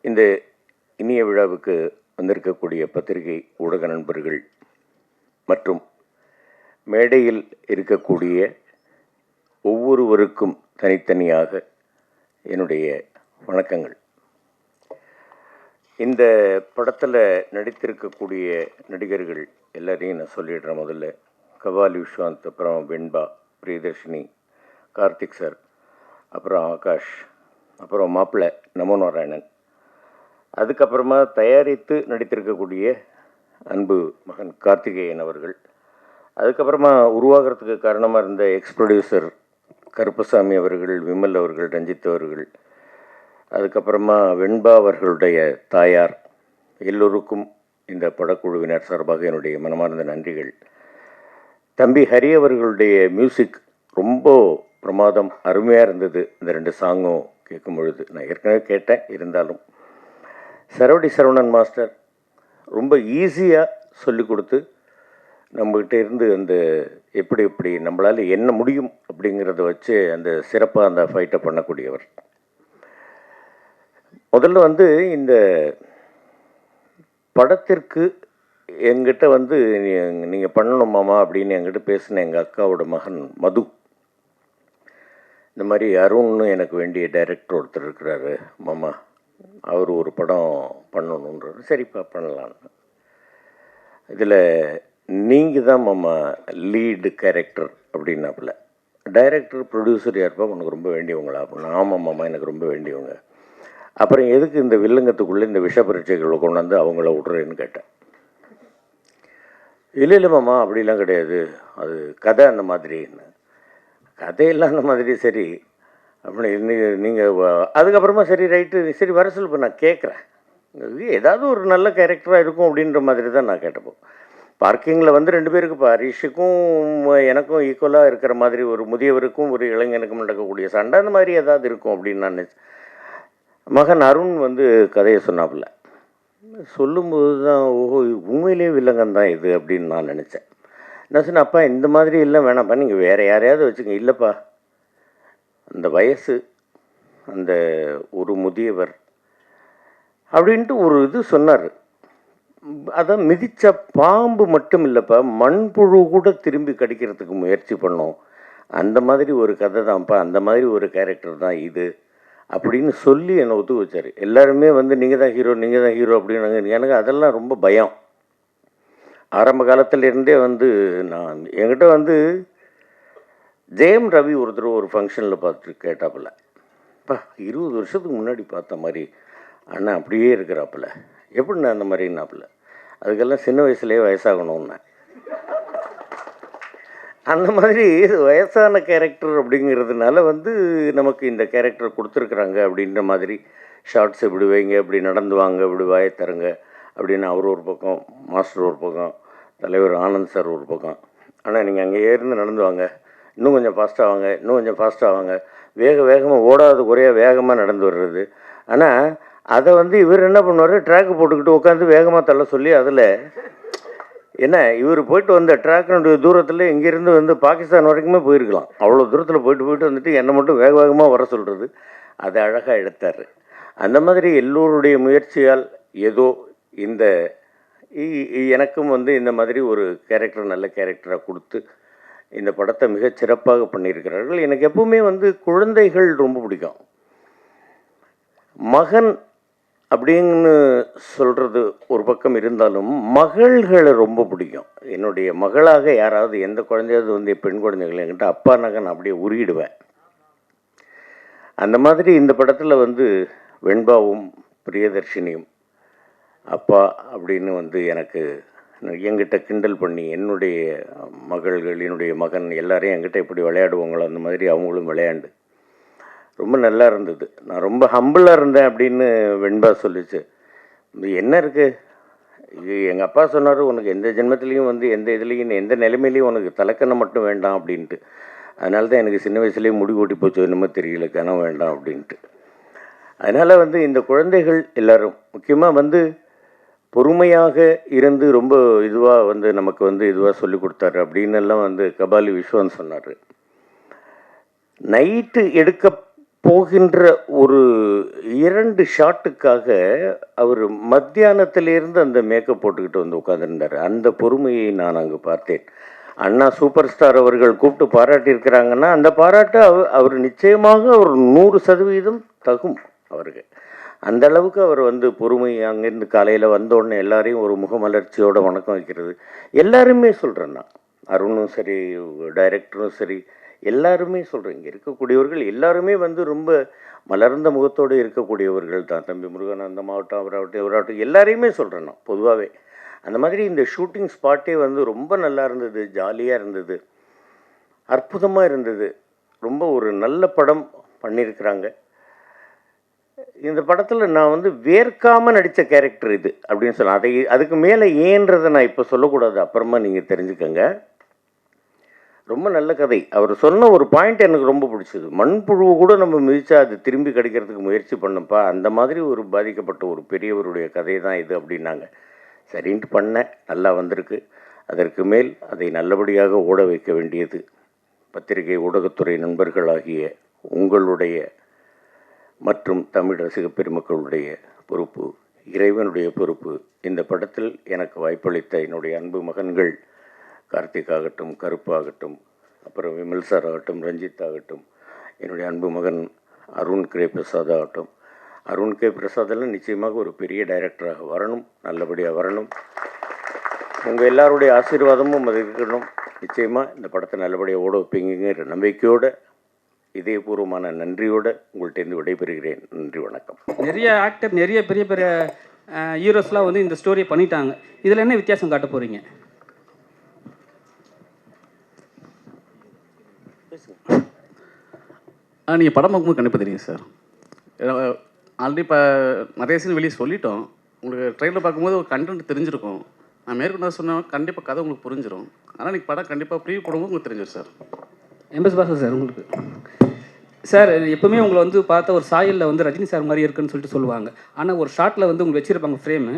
இந்த இனிய விழாவுக்கு வந்திருக்கக்கூடிய பத்திரிகை ஊடக நண்பர்கள் மற்றும் மேடையில் இருக்கக்கூடிய ஒவ்வொருவருக்கும் தனித்தனியாக என்னுடைய வணக்கங்கள். இந்த படத்தில் நடித்திருக்கக்கூடிய நடிகர்கள் எல்லாரையும் நான் சொல்லிடுறேன் முதல்ல. கபாலி விஸ்வாந்த் அப்புறம் வெண்பா பிரியதர்ஷினி கார்த்திக் சார் அப்புறம் ஆகாஷ் அப்புறம் மாப்பிள்ளை நமோ நாராயணன். அதுக்கப்புறமா தயாரித்து நடித்திருக்கக்கூடிய அன்பு மகன் கார்த்திகேயன் அவர்கள். அதுக்கப்புறமா உருவாகிறதுக்கு காரணமாக இருந்த எக்ஸ் ப்ரொடியூசர் கருப்பசாமி அவர்கள் விமல் அவர்கள் ரஞ்சித் அவர்கள். அதுக்கப்புறமா வெண்பா அவர்களுடைய தாயார். எல்லோருக்கும் இந்த படக்குழுவினர் சார்பாக என்னுடைய மனமார்ந்த நன்றிகள். தம்பி ஹரி அவர்களுடைய மியூசிக் ரொம்ப பிரமாதம் அருமையாக இருந்தது. இந்த ரெண்டு சாங்கும் கேட்கும் பொழுது நான் ஏற்கனவே கேட்டேன் இருந்தாலும் சரவடி சரவணன் மாஸ்டர் ரொம்ப ஈஸியாக சொல்லிக் கொடுத்து நம்மக்கிட்ட இருந்து அந்த எப்படி எப்படி நம்மளால் என்ன முடியும் அப்படிங்கிறத வச்சு அந்த சிறப்பாக அந்த ஃபைட்டை பண்ணக்கூடியவர். முதல்ல வந்து இந்த படத்திற்கு எங்கிட்ட வந்து நீங்கள் பண்ணணும் மாமா அப்படின்னு என்கிட்ட பேசின எங்கள் அக்காவோட மகன் மது. இந்த மாதிரி அருண்னு எனக்கு வேண்டிய டைரக்டர் ஒருத்தர் இருக்கிறாரு மாமா. அவர் ஒரு படம் பண்ணணுன்றார். சரிப்பா பண்ணலான்னு இதில் நீங்கள் தான் மாமா லீடு கேரக்டர் அப்படின்னாப்புல. டைரக்டர் ப்ரொடியூசர் யாருப்பா? உனக்கு ரொம்ப வேண்டியவங்களா? அப்படின்னா ஆமாம் மாமா எனக்கு ரொம்ப வேண்டியவங்க. அப்புறம் எதுக்கு இந்த வில்லங்கத்துக்குள்ளே இந்த விஷ பரீட்சைகளை கொண்டாந்து அவங்கள விட்றேன்னு கேட்டேன். இல்லை இல்லை மாமா அப்படிலாம் கிடையாது. அது கதை அந்த மாதிரின்னு கதையெல்லாம் அந்த மாதிரி சரி. அப்படி நீங்கள் அதுக்கப்புறமா சரி ரைட்டு சரி வர சொல்லு இப்போ நான் கேட்குறேன் ஏதாவது ஒரு நல்ல கேரக்டராக இருக்கும் அப்படின்ற மாதிரி தான் நான் கேட்டப்போ. பார்க்கிங்கில் வந்து ரெண்டு பேருக்கு இப்போ ஹரிஷுக்கும் எனக்கும் ஈக்குவலாக இருக்கிற மாதிரி ஒரு முதியவருக்கும் ஒரு இளைஞனுக்கும் நடக்கக்கூடிய சண்டை அந்த மாதிரி ஏதாவது இருக்கும் அப்படின்னு நான் நினச்சேன் மகன் அருண் வந்து கதையை சொன்னாப்புல. சொல்லும்போது தான் ஓஹோ உண்மையிலேயே வில்லங்கம் தான் இது அப்படின்னு நான் நினச்சேன். நான் சொன்னேன் அப்பா இந்த மாதிரி இல்லை வேணாம்ப்பா. நீங்கள் வேறு யாரையாவது வச்சுங்க இல்லைப்பா. அந்த வயசு அந்த ஒரு முதியவர் அப்படின்ட்டு ஒரு இது சொன்னார். அதான் மிதித்த பாம்பு மட்டும் இல்லைப்பா மண்புழு கூட திரும்பி கடிக்கிறதுக்கு முயற்சி பண்ணோம். அந்த மாதிரி ஒரு கதை தான்ப்பா அந்த மாதிரி ஒரு கேரக்டர் தான் இது அப்படின்னு சொல்லி என்னை ஒத்து வச்சார். எல்லாருமே வந்து நீங்கள் தான் ஹீரோ நீங்கள் தான் ஹீரோ அப்படின்னாங்க. எனக்கு அதெல்லாம் ரொம்ப பயம். ஆரம்ப காலத்துலேருந்தே வந்து நான் என்கிட்ட வந்து ஜெயம் ரவி ஒருத்தர் ஒரு ஃபங்க்ஷனில் பார்த்துட்டு கேட்டாப்புல இப்போ இருபது வருஷத்துக்கு முன்னாடி பார்த்த மாதிரி அண்ணன் அப்படியே இருக்கிறாப்புல. எப்படிண்ணா அந்த மாதிரின்னாப்புல? அதுக்கெல்லாம் சின்ன வயசுலேயே வயசாகணும்னா அந்த மாதிரி வயசான கேரக்டர் அப்படிங்கிறதுனால வந்து நமக்கு இந்த கேரக்டர் கொடுத்துருக்குறாங்க அப்படின்ற மாதிரி ஷார்ட்ஸ் இப்படி வைங்க இப்படி நடந்து வாங்க இப்படி வாயை தருங்க அப்படின்னு அவர் ஒரு பக்கம் மாஸ்டர் ஒரு பக்கம் தலைவர் ஆனந்த் சார் ஒரு பக்கம். ஆனால் நீங்கள் அங்கே இருந்து நடந்து வாங்க. இன்னும் கொஞ்சம் ஃபாஸ்ட்டாக வாங்க இன்னும் கொஞ்சம் ஃபாஸ்ட்டாக வாங்க. வேக வேகமாக ஓடாத குறையாக வேகமாக நடந்து வர்றது. ஆனால் அதை வந்து இவர் என்ன பண்ணுவார்? ட்ராக்கு போட்டுக்கிட்டு உட்காந்து வேகமாக தள்ள சொல்லி அதில் என்ன இவர் போயிட்டு வந்த ட்ராக்கினுடைய தூரத்தில் இங்கேருந்து வந்து பாகிஸ்தான் வரைக்குமே போயிருக்கலாம். அவ்வளோ தூரத்தில் போயிட்டு போயிட்டு வந்துட்டு என்னை மட்டும் வேக வேகமாக வர சொல்கிறது அதை அழகாக எடுத்தார். அந்த மாதிரி எல்லோருடைய முயற்சியால் ஏதோ இந்த இ- எனக்கும் வந்து இந்த மாதிரி ஒரு கேரக்டர் நல்ல கேரக்டராக கொடுத்து இந்த படத்தை மிகச் சிறப்பாக பண்ணியிருக்கிறார்கள். எனக்கு எப்பவுமே வந்து குழந்தைகள் ரொம்ப பிடிக்கும். மகன் அப்படின்னு சொல்கிறது ஒரு பக்கம் இருந்தாலும் மகள்களை ரொம்ப பிடிக்கும். என்னுடைய மகளாக யாராவது எந்த குழந்தையாவது வந்து பெண் குழந்தைகள் என்கிட்ட அப்பா நகன் அப்படியே உருகிடுவேன். அந்த மாதிரி இந்த படத்தில் வந்து வெண்பாவும் பிரியதர்ஷினியும் அப்பா அப்படின்னு வந்து எனக்கு என்கிட்ட கிண்டல் பண்ணி என்னுடைய மகள்கள் என்னுடைய மகன் எல்லாரையும் என்கிட்ட எப்படி விளையாடுவாங்களோ அந்த மாதிரி அவங்களும் விளையாண்டு. ரொம்ப நல்லா இருந்தது. நான் ரொம்ப ஹம்பிளாக இருந்தேன் அப்படின்னு வெண்பா சொல்லிச்சு. என்ன இருக்குது எங்கள் அப்பா சொன்னார் உனக்கு எந்த ஜென்மத்துலேயும் வந்து எந்த இதுலேயும் எந்த நிலைமையிலையும் உனக்கு தலைக்கணம் மட்டும் வேண்டாம் அப்படின்ட்டு. அதனால தான் எனக்கு சின்ன வயசுலேயே முடி ஓட்டி போச்சு என்னமோ தெரியல கனம் வேண்டாம் அப்படின்ட்டு. அதனால் வந்து இந்த குழந்தைகள் எல்லாரும் முக்கியமாக வந்து பொறுமையாக இருந்து ரொம்ப இதுவாக வந்து நமக்கு வந்து இதுவாக சொல்லி கொடுத்தாரு அப்படின்னு எல்லாம் வந்து கபாலி விஸ்வன் சொன்னார். நைட்டு எடுக்க போகின்ற ஒரு இரண்டு ஷாட்டுக்காக அவர் மத்தியானத்திலேருந்து அந்த மேக்கப் போட்டுக்கிட்டு வந்து உட்காந்துருந்தார் அந்த பொறுமையை நான் அங்கே பார்த்தேன். அண்ணா சூப்பர் ஸ்டார் அவர்கள் கூப்பிட்டு பாராட்டியிருக்கிறாங்கன்னா அந்த பாராட்டு அவர் அவர் நிச்சயமாக ஒரு நூறு சதவீதம் தகும் அவருக்கு. அந்த அளவுக்கு அவர் வந்து பொறுமை அங்கேருந்து காலையில் வந்தோடனே எல்லாரையும் ஒரு முகமலர்ச்சியோட வணக்கம் வைக்கிறது. எல்லாருமே சொல்கிறேன் நான். அருணும் சரி டைரக்டரும் சரி எல்லாருமே சொல்கிறேன் இங்கே இருக்கக்கூடியவர்கள் எல்லாருமே வந்து ரொம்ப மலர்ந்த முகத்தோடு இருக்கக்கூடியவர்கள் தான். தம்பி முருகானந்தம் ஆகட்டும் அவராகட்டும் இவராகட்டும் எல்லாரையுமே சொல்கிறேன் நான் பொதுவாகவே அந்த மாதிரி இந்த ஷூட்டிங் ஸ்பாட்டே வந்து ரொம்ப நல்லா இருந்தது ஜாலியாக இருந்தது அற்புதமாக இருந்தது. ரொம்ப ஒரு நல்ல படம் பண்ணியிருக்கிறாங்க. இந்த படத்தில் நான் வந்து வேர்க்காமல் நடித்த கேரக்டர் இது அப்படின்னு சொல்லலாம். அதை அதுக்கு மேலே ஏன்றதை நான் இப்போ சொல்லக்கூடாது. அப்புறமா நீங்கள் தெரிஞ்சுக்கங்க. ரொம்ப நல்ல கதை. அவர் சொன்ன ஒரு பாயிண்ட் எனக்கு ரொம்ப பிடிச்சது. மண்புழுவை கூட நம்ம மிதிச்சா அது திரும்பி கிடைக்கிறதுக்கு முயற்சி பண்ணப்பா அந்த மாதிரி ஒரு பாதிக்கப்பட்ட ஒரு பெரியவருடைய கதை தான் இது அப்படின்னாங்க. சரின்ட்டு பண்ணேன். நல்லா வந்திருக்கு. அதற்கு மேல் அதை நல்லபடியாக ஓட வைக்க வேண்டியது பத்திரிகை ஊடகத்துறை நண்பர்களாகிய உங்களுடைய மற்றும் தமிழ் ரசிக பெருமக்களுடைய பொறுப்பு இறைவனுடைய பொறுப்பு. இந்த படத்தில் எனக்கு வாய்ப்பளித்த என்னுடைய அன்பு மகன்கள் கார்த்திக் ஆகட்டும் கருப்பு ஆகட்டும் அப்புறம் விமல் சார் ஆகட்டும் ரஞ்சித் ஆகட்டும் என்னுடைய அன்பு மகன் அருண் கே பிரசாத் ஆகட்டும். அருண் கே பிரசாதெல்லாம் நிச்சயமாக ஒரு பெரிய டைரக்டராக வரணும் நல்லபடியாக வரணும். உங்கள் எல்லாருடைய ஆசீர்வாதமும் அது இருக்கணும் நிச்சயமாக இந்த படத்தை நல்லபடியாக ஓட வைப்பீங்கிற நம்பிக்கையோடு இதயபூர்வமான நன்றியோடு உங்கள்கிட்டேருந்து விடைபெறுகிறேன். நன்றி வணக்கம். நிறைய ஆக்டர் நிறைய பெரிய பெரிய ஹீரோஸ்லாம் வந்து இந்த ஸ்டோரியை பண்ணிட்டாங்க. இதில் என்ன வித்தியாசம் காட்ட போகிறீங்க ஆ நீங்கள் படம் பார்க்கும்போது கண்டிப்பாக தெரியும் சார் ஆல்ரெடி இப்போ நிறைய சீன் வெளியே சொல்லிட்டோம். உங்களுக்கு ட்ரெயிலில் பார்க்கும்போது ஒரு கண்டென்ட் தெரிஞ்சிருக்கும். நான் மேற்கொண்டு சொன்னால் கண்டிப்பாக கதை உங்களுக்கு புரிஞ்சிடும் ஆனால் நீங்கள் படம் கண்டிப்பாக ப்ரீ போடும்போது உங்களுக்கு தெரிஞ்சிடும் சார் எம்எஸ் பாசா சார் உங்களுக்கு. சார் எப்பவுமே உங்களை வந்து பார்த்தா ஒரு சாயலில் வந்து ரஜினி சார் மாதிரி இருக்குன்னு சொல்லிட்டு சொல்லுவாங்க. ஆனால் ஒரு ஷாட்டில் வந்து உங்களுக்கு வச்சுருப்பாங்க ஃப்ரேமு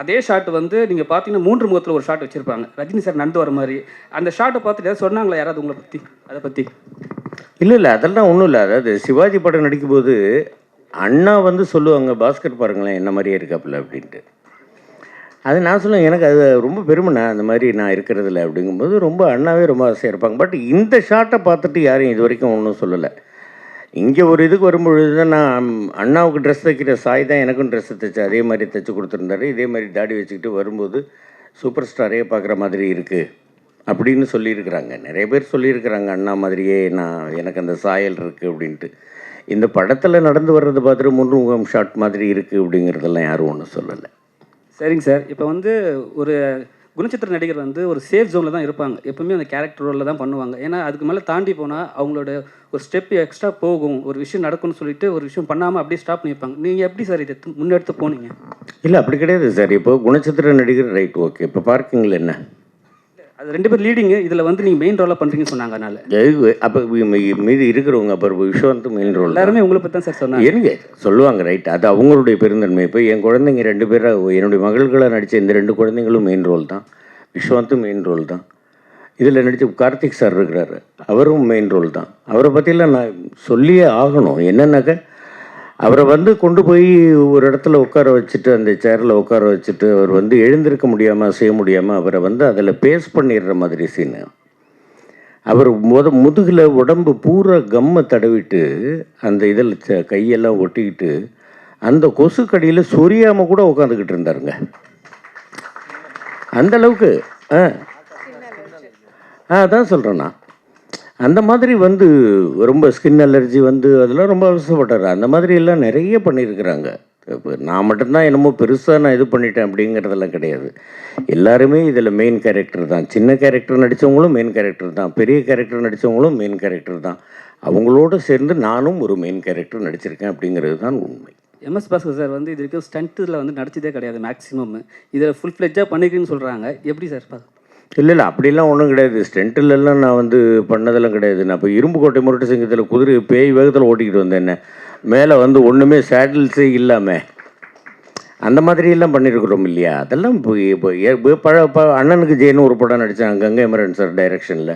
அதே ஷாட் வந்து நீங்கள் பார்த்தீங்கன்னா மூன்று முகத்தில் ஒரு ஷாட் வச்சுருப்பாங்க. ரஜினி சார் நடந்து வர மாதிரி. அந்த ஷாட்டை பார்த்துட்டு ஏதாவது சொன்னாங்களா யாராவது உங்களை பற்றி அதை பற்றி இல்லை இல்லை அதெல்லாம் ஒன்றும் இல்லை. அதாவது சிவாஜி படம் நடிக்கும்போது அண்ணா வந்து சொல்லுவாங்க பாஸ்கெட் பாருங்களேன் என்ன மாதிரியே இருக்காப்புல அப்படின்ட்டு. அது நான் சொல்லுவேன் எனக்கு அது ரொம்ப பெருமைண்ணா அந்த மாதிரி நான் இருக்கிறதில்ல அப்படிங்கும்போது ரொம்ப அண்ணாவே ரொம்ப ஆசையாக இருப்பாங்க. பட் இந்த ஷாட்டை பார்த்துட்டு யாரும் இது வரைக்கும் ஒன்றும் சொல்லலை. இங்கே ஒரு இதுக்கு வரும்பொழுது தான் நான் அண்ணாவுக்கு ட்ரெஸ் தைக்கிற சாய் தான் எனக்கும் ட்ரெஸ் தைச்சு அதே மாதிரி தைச்சு கொடுத்துருந்தாரு. இதே மாதிரி தாடி வச்சுக்கிட்டு வரும்போது சூப்பர் ஸ்டாரே பார்க்குற மாதிரி இருக்குது அப்படின்னு சொல்லியிருக்கிறாங்க. நிறைய பேர் சொல்லியிருக்கிறாங்க அண்ணா மாதிரியே நான் எனக்கு அந்த சாயல் இருக்குது அப்படின்ட்டு. இந்த படத்தில் நடந்து வர்றது பார்த்துட்டு முன்முகம் ஷாட் மாதிரி இருக்குது அப்படிங்கிறதெல்லாம் யாரும் ஒன்றும் சொல்லலை. சரிங்க சார். இப்போ வந்து ஒரு குணச்சித்திர நடிகர் வந்து ஒரு சேஃப் ஜோனில் தான் இருப்பாங்க. எப்பவுமே அந்த கேரக்டர் ரோலில் தான் பண்ணுவாங்க. ஏன்னா அதுக்கு மேலே தாண்டி போனால் அவங்களோட ஒரு ஸ்டெப் எக்ஸ்ட்ரா போகும். ஒரு விஷயம் நடக்கும்னு சொல்லிட்டு ஒரு விஷயம் பண்ணாமல் அப்படியே ஸ்டாப் பண்ணியிருப்பாங்க நீங்கள் எப்படி சார் இதை எடுத்து- முன்னெடுத்து போனீங்க? இல்லை அப்படி கிடையாது சார். இப்போ குணச்சித்திர நடிகர் ரைட் ஓகே இப்போ பார்க்கிங்கில் என்ன? அது ரெண்டு பேர் லீடிங்கு இதில் வந்து நீங்கள் மெயின் ரோலாக பண்ணுறீங்கன்னு சொன்னாங்க அதனால. அப்போ மீதி இருக்கிறவங்க அப்புறம் விஸ்வந்த் மெயின் ரோல் எல்லாருமே உங்களை பற்றி தான் சார் சொன்னாங்க. எனக்கு சொல்லுவாங்க ரைட் அது அவங்களுடைய பெருந்தன்மை இப்போ என் குழந்தைங்க ரெண்டு பேரும் என்னுடைய மகள்களை நடித்த இந்த ரெண்டு குழந்தைங்களும் மெயின் ரோல் தான். விஸ்வந்தும் மெயின் ரோல் தான். இதில் நடித்த கார்த்திக் சார் இருக்கிறாரு. அவரும் மெயின் ரோல் தான். அவரை பற்றிலாம் நான் சொல்லியே ஆகணும். என்னன்னாக்க அவரை வந்து கொண்டு போய் ஒரு இடத்துல உட்கார வச்சுட்டு அந்த சேரில் உட்கார வச்சுட்டு அவர் வந்து எழுந்திருக்க முடியாமல் செய்ய முடியாமல் அவரை வந்து அதில் பேஸ் பண்ணிடுற மாதிரி சீனு அவர் முத முதுகில் உடம்பு பூரா கம்மை தடவிட்டு அந்த இதில் கையெல்லாம் ஒட்டிக்கிட்டு அந்த கொசுக்கடியில் சொரியாமல் கூட உட்காந்துக்கிட்டு இருந்தாருங்க. அந்த அளவுக்கு ஆ. ஆ அதான் சொல்கிறேன் நான். அந்த மாதிரி வந்து ரொம்ப ஸ்கின் அலர்ஜி வந்து அதெல்லாம் ரொம்ப அவசரப்பட்டார் அந்த மாதிரி எல்லாம் நிறைய பண்ணியிருக்கிறாங்க. இப்போ நான் மட்டும்தான் என்னமோ பெருசாக நான் இது பண்ணிட்டேன் அப்படிங்கிறதெல்லாம் கிடையாது. எல்லாருமே இதில் மெயின் கேரக்டர் தான். சின்ன கேரக்டர் நடித்தவங்களும் மெயின் கேரக்டர் தான். பெரிய கேரக்டர் நடித்தவங்களும் மெயின் கேரக்டர் தான். அவங்களோட சேர்ந்து நானும் ஒரு மெயின் கேரக்டர் நடிச்சிருக்கேன் அப்படிங்கிறது தான் உண்மை. எம்எஸ் பாஸ்கர் சார் வந்து இது வரைக்கும் ஸ்டண்ட்டில் வந்து நடிச்சதே கிடையாது மேக்ஸிமம் இதில் ஃபுல் ஃப்ளெஜ்ஜாக பண்ணிக்கிறேன்னு சொல்கிறாங்க எப்படி சார் பா இல்லை இல்லை அப்படிலாம் ஒன்றும் கிடையாது. ஸ்டென்ட்டிலெல்லாம் நான் வந்து பண்ணதெல்லாம் கிடையாது. நான் இப்போ இரும்பு கோட்டை முரட்டு சிங்கத்தில் குதிரை பேய் வேகத்தில் ஓட்டிக்கிட்டு வந்தேன். என்ன மேலே வந்து ஒன்றுமே சேட்டில்ஸே இல்லாமல் அந்த மாதிரியெல்லாம் பண்ணியிருக்கிறோம் இல்லையா? அதெல்லாம் இப்போ இப்போ பழ ப அண்ணனுக்கு ஜெயின்னு ஒரு படம் நடித்தேன் கங்கை மரன் சார் டைரக்ஷனில்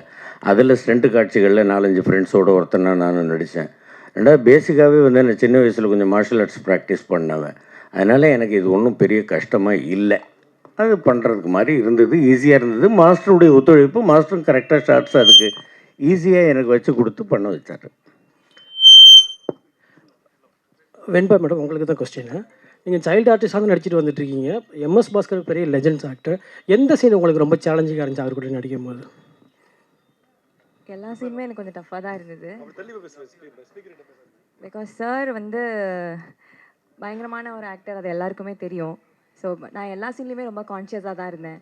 அதில் ஸ்டென்ட்டு காட்சிகளில் நாலஞ்சு ஃப்ரெண்ட்ஸோட ஒருத்தனா நானும் நடித்தேன் ரெண்டாவது பேசிக்காகவே வந்து நான் சின்ன வயசில் கொஞ்சம் மார்ஷல் ஆர்ட்ஸ் ப்ராக்டிஸ் பண்ணவன். அதனால் எனக்கு இது ஒன்றும் பெரிய கஷ்டமாக இல்லை. அது பண்ணுறதுக்கு மாதிரி இருந்தது ஈஸியாக இருந்தது. மாஸ்டருடைய ஒத்துழைப்பு மாஸ்டரும் கரெக்டாக ஷார்ட்ஸ் அதுக்கு ஈஸியாக எனக்கு வச்சு கொடுத்து பண்ண வச்சார். வெண்பா மேடம் உங்களுக்கு தான் கொஸ்டின் நீங்கள் சைல்டு ஆர்டிஸ்டாக நடிச்சிட்டு வந்துட்டு இருக்கீங்க எம்எஸ் பாஸ்கர் பெரிய லெஜண்ட்ஸ் ஆக்டர் எந்த சீன் உங்களுக்கு ரொம்ப சேலஞ்சிங்காக இருந்துச்சு அவர் கூட நடிக்கும் போது எல்லா சீனுமே எனக்கு கொஞ்சம் டஃப்பாக தான் இருந்தது. பிகாஸ் சார் வந்து பயங்கரமான ஒரு ஆக்டர் அது எல்லாருக்குமே தெரியும். ஸோ நான் எல்லா சீன்லேயுமே ரொம்ப கான்ஷியஸாக தான் இருந்தேன்.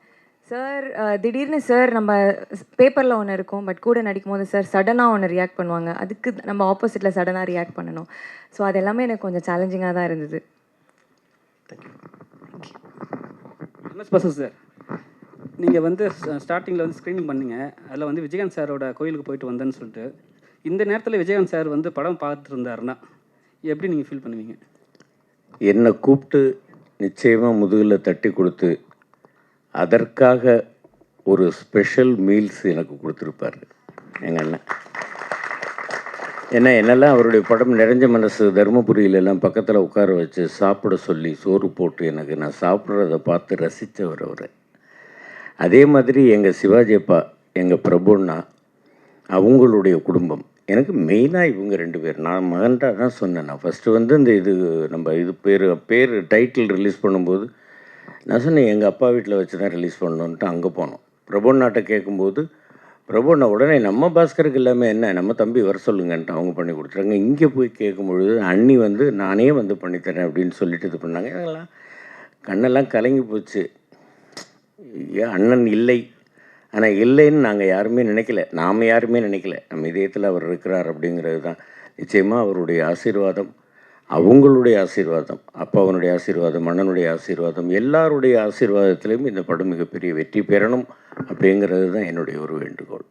சார் திடீர்னு சார் நம்ம பேப்பரில் ஒன்று இருக்கும் பட் கூட நடிக்கும் போது சார் சடனாக ஒன்று ரியாக்ட் பண்ணுவாங்க. அதுக்கு நம்ம ஆப்போசிட்டில் சடனாக ரியாக்ட் பண்ணணும். ஸோ அது எல்லாமே எனக்கு கொஞ்சம் சேலஞ்சிங்காக தான் இருந்தது. சார் நீங்கள் வந்து ஸ்டார்டிங்கில் வந்து ஸ்க்ரீனிங் பண்ணீங்க. அதில் வந்து விஜயகாந்த் சாரோட கோயிலுக்கு போயிட்டு வந்தேன்னு சொல்லிட்டு இந்த நேரத்தில் விஜயகாந்த் சார் வந்து படம் பார்த்துட்டு இருந்தாருன்னா எப்படி நீங்கள் ஃபீல் பண்ணுவீங்க? என்னை கூப்பிட்டு நிச்சயமாக முதுகில் தட்டி கொடுத்து அதற்காக ஒரு ஸ்பெஷல் மீல்ஸ் எனக்கு கொடுத்துருப்பாரு எங்கள் அண்ணன். ஏன்னா என்னெல்லாம் அவருடைய படம் நிறைஞ்ச மனசு தருமபுரியிலெல்லாம் பக்கத்தில் உட்கார வச்சு சாப்பிட சொல்லி சோறு போட்டு எனக்கு நான் சாப்பிட்றத பார்த்து ரசித்தவர் அவர். அதே மாதிரி எங்கள் சிவாஜி அப்பா எங்கள் பிரபுண்ணா அவங்களுடைய குடும்பம். எனக்கு மெயினாக இவங்க ரெண்டு பேர். நான் மகன்டா தான் சொன்னேன். நான் ஃபஸ்ட்டு வந்து இந்த இது நம்ம இது பேர் பேர் டைட்டில் ரிலீஸ் பண்ணும்போது நான் சொன்னேன் எங்கள் அப்பா வீட்டில் வச்சு தான் ரிலீஸ் பண்ணணுன்ட்டு அங்கே போனோம். பிரபுண்ணாட்ட கேட்கும்போது பிரபோண்ணா உடனே நம்ம பாஸ்கருக்கு எல்லாமே என்ன நம்ம தம்பி வர சொல்லுங்கன்ட்டு அவங்க பண்ணி கொடுத்துறாங்க இங்கே போய் கேட்கும் பொழுது அண்ணி வந்து நானே வந்து பண்ணித்தரேன் அப்படின்னு சொல்லிட்டு இது பண்ணாங்க. அதெல்லாம் கண்ணெல்லாம் கலங்கி போச்சு. ஐயா அண்ணன் இல்லை? ஆனால் இல்லைன்னு நாங்கள் யாருமே நினைக்கல. நாம் யாருமே நினைக்கல. நம்ம இதயத்தில் அவர் இருக்கிறார் அப்படிங்கிறது தான். நிச்சயமாக அவருடைய ஆசீர்வாதம் அவங்களுடைய ஆசீர்வாதம் அப்பாவனுடைய ஆசீர்வாதம் அண்ணனுடைய ஆசீர்வாதம் எல்லாருடைய ஆசீர்வாதத்திலையும் இந்த படம் மிகப்பெரிய வெற்றி பெறணும் அப்படிங்கிறது தான் என்னுடைய ஒரு வேண்டுகோள்.